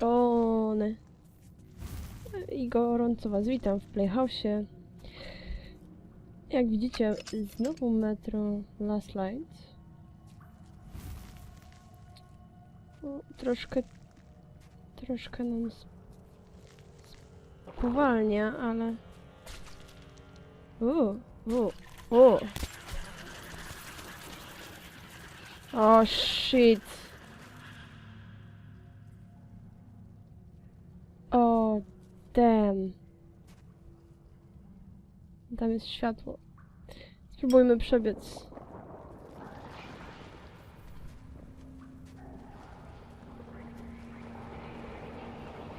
Johnny. I gorąco was witam w Playhouse'ie. Jak widzicie, znowu metro Last Light. Troszkę... Troszkę nam sp- spowalnia, ale... U, u, u. O, shit. Damn. Tam jest światło. Spróbujmy przebiec.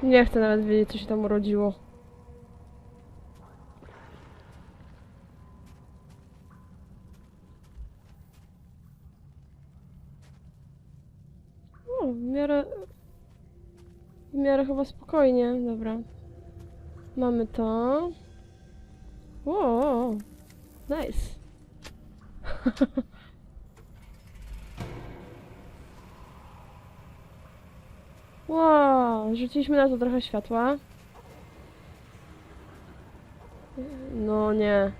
Nie chcę nawet wiedzieć, co się tam urodziło. W miarę... W miarę chyba spokojnie, dobra. Mamy to. Wow, nice. wow, rzuciliśmy na to trochę światła. No nie.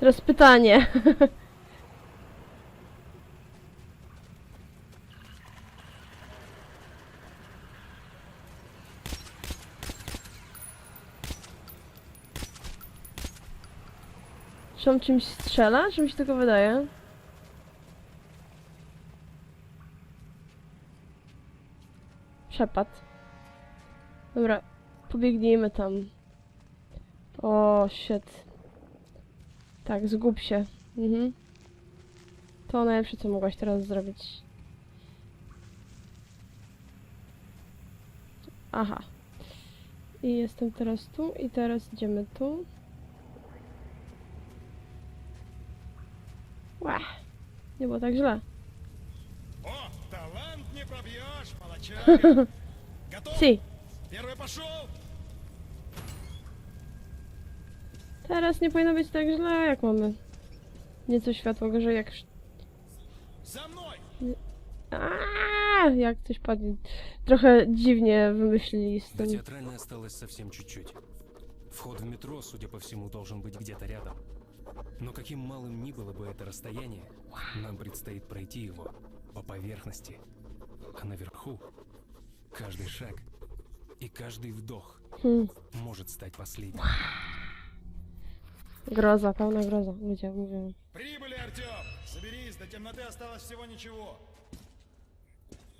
Teraz pytanie. on czymś strzela? Czy mi się tylko wydaje? Przepad. Dobra, pobiegnijmy tam. O, shit. Tak, zgub się. Mhm. To najlepsze, co mogłaś teraz zrobić. Aha. I jestem teraz tu i teraz idziemy tu. Ła. Nie było tak źle. О, талант не пробьешь, молочага. Готов? Si. Первый пошел. Teraz nie powinno być tak źle, jak mamy. Nieco światło gorzej, jak... sz- За мной. Aaaa, jak coś padnie. Trochę dziwnie wymyślili z До tym. театральной осталось совсем чуть-чуть. Вход в метро, судя по всему, должен быть где-то рядом. Но каким малым ни было бы это расстояние, нам предстоит пройти его по поверхности. А наверху каждый шаг и каждый вдох Hmm. может стать последним. Groza. Ludzie mówią. Прибыли, Артем. Соберись, до темноты осталось всего ничего.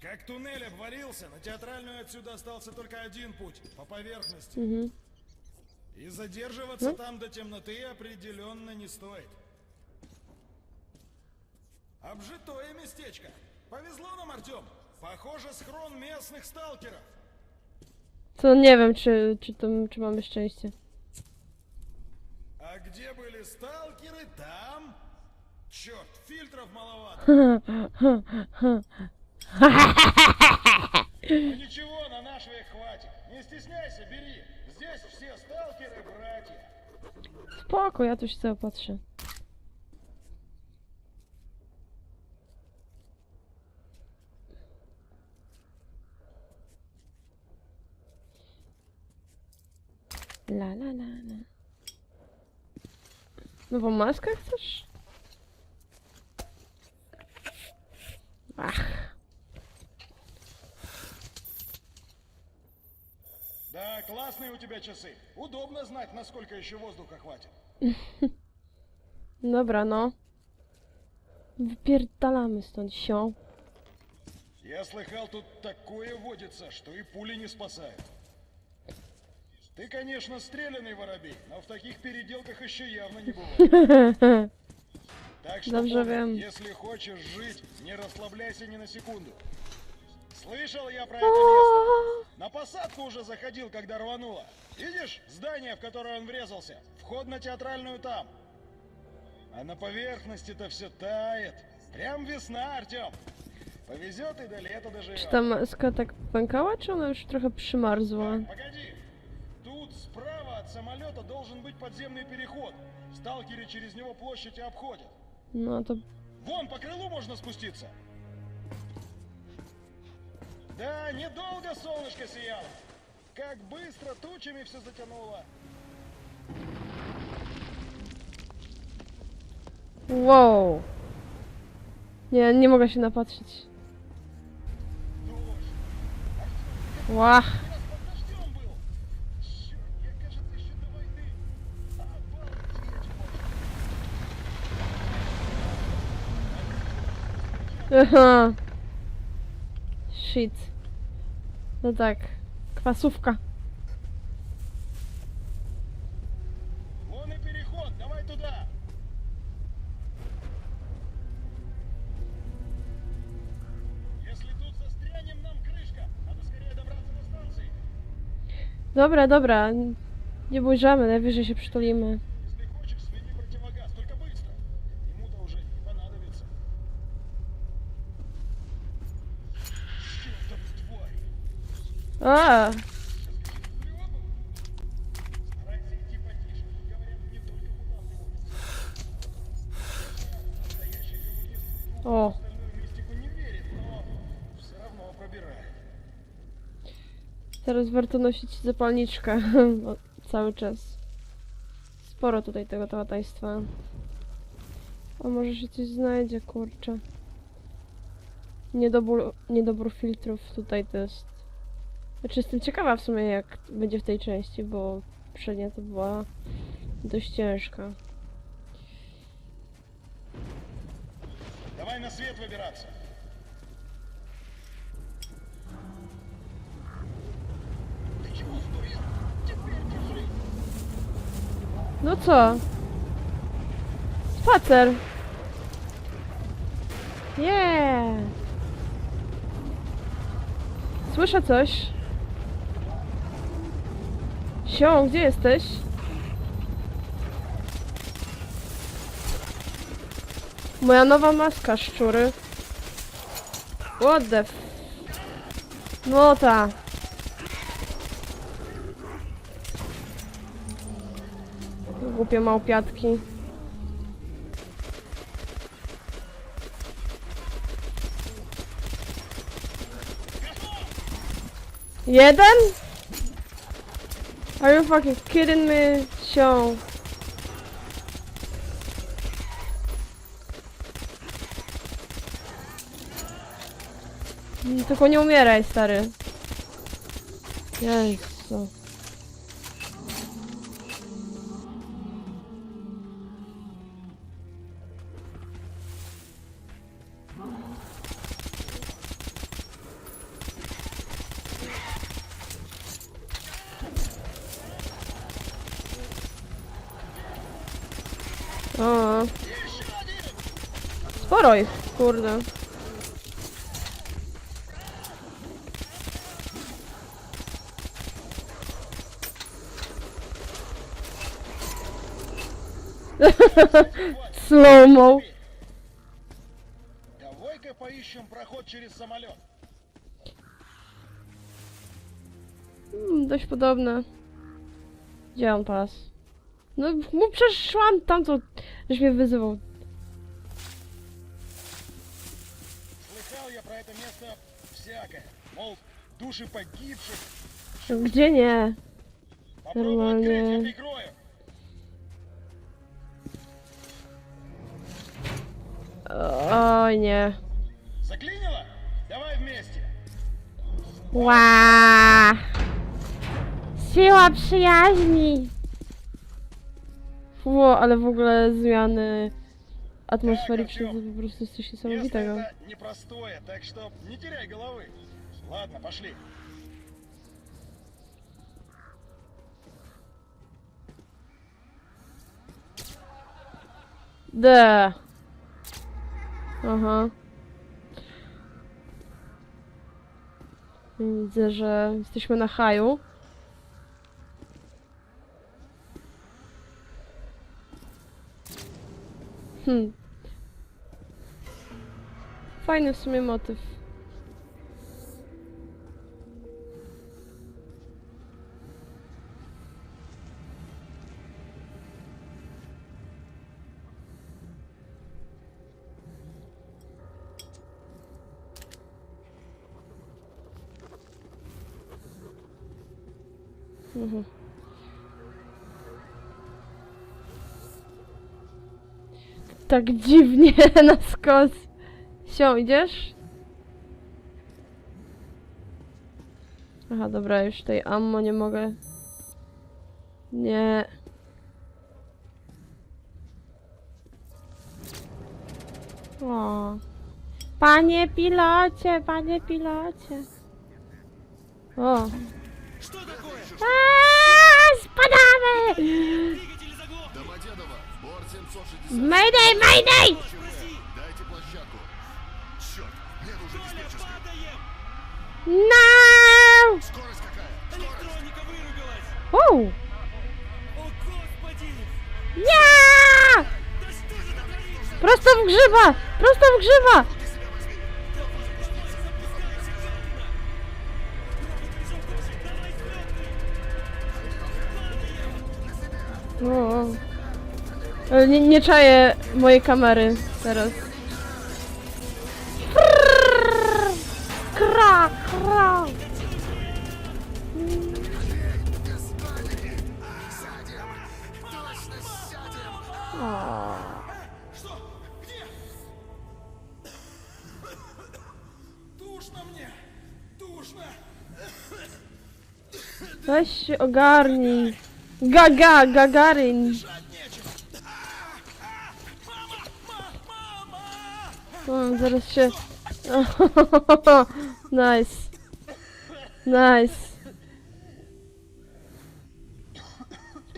Как туннель обвалился, на театральную отсюда остался только один путь — по поверхности. Mhm. И задерживаться Ну? там до темноты определенно не стоит. Обжитое местечко. Повезло нам, Артем. Похоже, схрон местных сталкеров. To nie wiem, czy, czy, to, czy mamy szczęście. А где были сталкеры, там... Черт, фильтров маловато. Ну ничего, на наш век хватит. Не стесняйся, бери. Здесь все сталкеры братья. Spoko, ja tu się sobie patrzę. La la la la. Nową maskę chcesz? Ach, Классные у тебя часы. Удобно знать, насколько еще воздуха хватит. dobra no. Wypierdalamy stąd się. Я слыхал, тут такое водится, что и пули не спасают. Ты, конечно, стрелянный воробей, но в таких переделках еще явно не бывает. Так что помни, если хочешь жить, не расслабляйся ни на секунду. Слышал я про это место. На посадку уже заходил, когда рвануло. Видишь здание, в которое он врезался? Вход на театральную там. А на поверхности-то все тает. Прям весна, Артем. Повезет и до лета Czy доживет. ta maska tak pękała, czy ona już trochę przymarzła? Погоди. Тут справа от самолета должен быть подземный переход. Сталкеры через него площадь и обходят. No to Вон, по крылу можно спуститься. Да, недолго солнышко сияло. Как быстро тучами все затянуло. Wow. Nie, nie mogę się napatrzeć. Łach. Раз shit. No tak, kwasówka. Dobra, dobra. Nie bójżamy, najwyżej się przytulimy. А. О. Teraz warto nosić zapalniczkę cały czas. Sporo tutaj tego tałataństwa. O, może się coś znajdzie, kurczę. Niedobór, niedobór filtrów tutaj to jest Znaczy jestem ciekawa w sumie jak będzie w tej części, bo poprzednia to była dość ciężka. Давай на свет выбираться. Ты чего сдурел? Теперь держи. No co? Spacer! Yeah! Słyszę coś. Sią, gdzie jesteś? Moja nowa maska, szczury. What the f... No ta. Głupie małpiatki. Jeden? Are you fucking kidding me? Mm, Tylko nie umieraj, stary. Jezu. Sporo ich, kurde. Slow-mo. Давай-ка поищем проход через самолет. Mm, dość podobne. Gdzie on pas? No, mu przeszłam tam, co żeś mnie wyzywał. Gdzie nie? Попробуй Нормально. открыть, я прикрою. Oj, nie. Заклинило? Давай вместе. Ła! Siła przyjaźni! Ło, ale w ogóle zmiany po prostu jest coś Место niesamowitego. это непростое, так что не теряй головы. Ладно, пошли. D. Aha. Widzę, że jesteśmy na haju. Hmm. Fajny w sumie motyw. tak dziwnie na skos. Siądziesz? Aha, dobra, już tej ammo nie mogę. Nie. O. Panie pilocie, panie pilocie. O. Aaaa, eee, spadamy! Мэйдэй, мэйдэй! Дайте Нау! Оу! О, господи! Я! Просто в гжива! Просто в гжива! Ale nie, nie czaję mojej kamery teraz. Prrrr, kra, kra. O. Weź się ogarnij. Gaga, gagarin. Zaraz się... nice. Nice.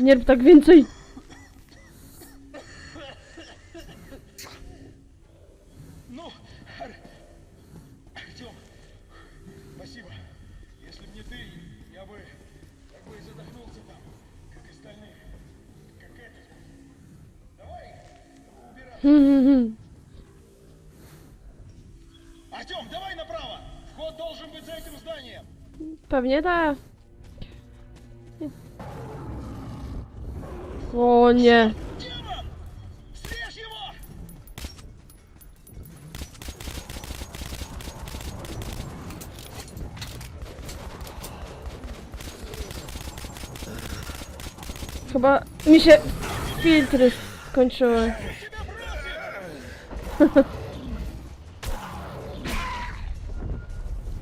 Nie rób tak więcej. мне да. О, не. Chyba mi się filtry skończyły.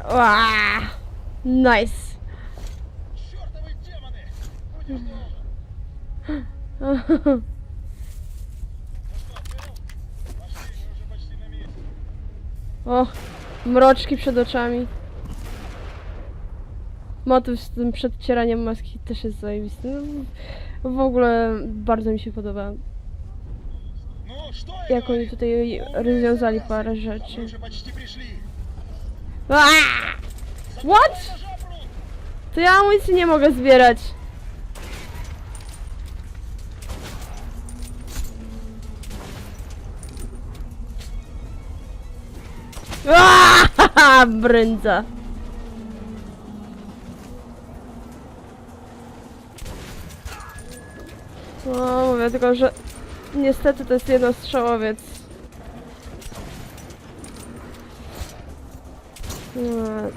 Aaaa! бросит! Ła! Nice. Чертовы демоны! Будь осторожен! Пошли, мы уже почти на месте. O, mroczki przed oczami. Motyw z tym przedcieraniem maski też jest zajebisty. No, w ogóle bardzo mi się podoba, Ну, что я jak oni говорил? tutaj rozwiązali parę Мы rzeczy. уже почти пришли. Aaa! What? To ja amunicji nie mogę zbierać. Aaaa, brędza. No, mówię tylko, że niestety to jest jednostrzałowiec. No,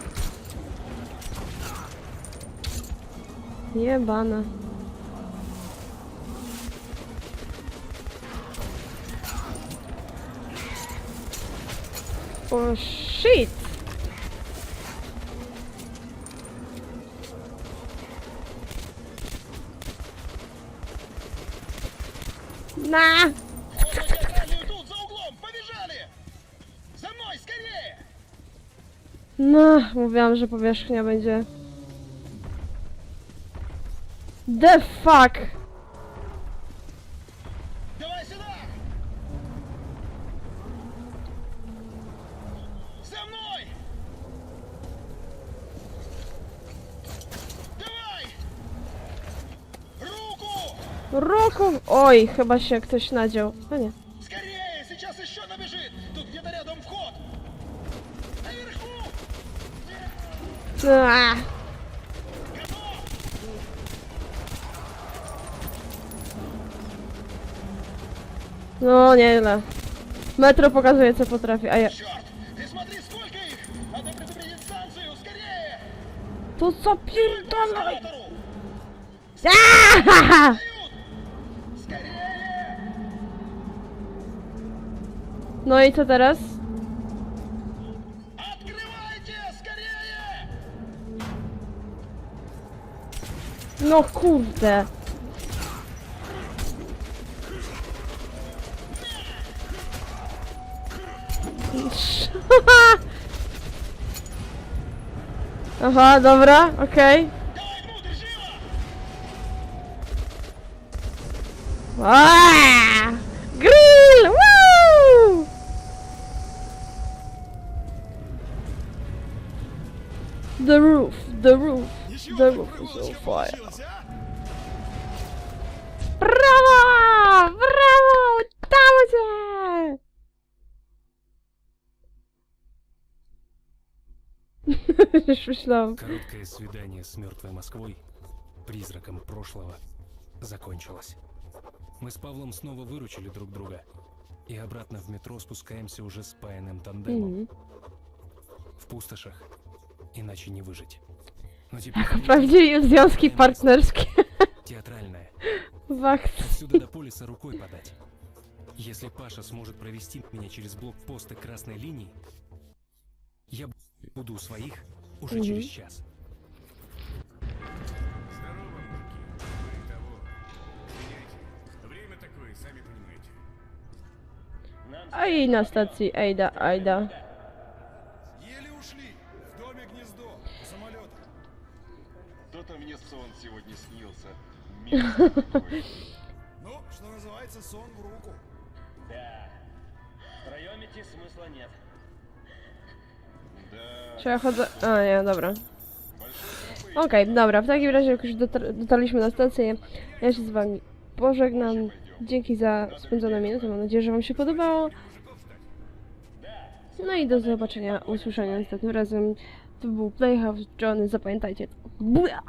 Jebana. O oh, shit! На! No, mówiłam, że powierzchnia będzie The fuck! Давай сюда! За мной! Давай! Руку! Roku! Oj, chyba się ktoś nadział. A nie. Скорее! Сейчас еще набежит! Тут где-то рядом вход! Наверху! Aaa. No, nieźle. Metro pokazuje, co potrafi, a ja... Черт! Ты смотри, сколько их! Надо предупредить станцию! Скорее! To co pierdolaj! Эскалатору! Aaaa! Скорее! No i co teraz? Открывайте! Скорее! No kurde. Aha, dobra, okej. Okay. Grill! Woo! The roof, the roof, the roof is on fire. Короткое свидание с мертвой Москвой, призраком прошлого, закончилось. Мы с Павлом снова выручили друг друга. И обратно в метро спускаемся уже спаянным тандемом. Mhm. В пустошах. Иначе не выжить. Но теперь związki partnerskie. театральное. Wach. Отсюда до полиса рукой подать. Если Паша сможет провести меня через блокпосты красной линии, Буду у своих уже угу. через час. Ай, на стации, ай да, ай да. Еле ушли. В доме гнездо. Самолет. Кто-то мне сон сегодня снился. ну, что называется, сон в руку. Да. В районе смысла нет. Czy ja chodzę... A nie, dobra. Okej, okay, dobra, w takim razie jak już dotarliśmy na stację, ja się z wami pożegnam. Dzięki za spędzone minuty, mam nadzieję, że wam się podobało. No i do zobaczenia, usłyszenia następnym razem. To był Playhouse Johnny, zapamiętajcie to. Buja!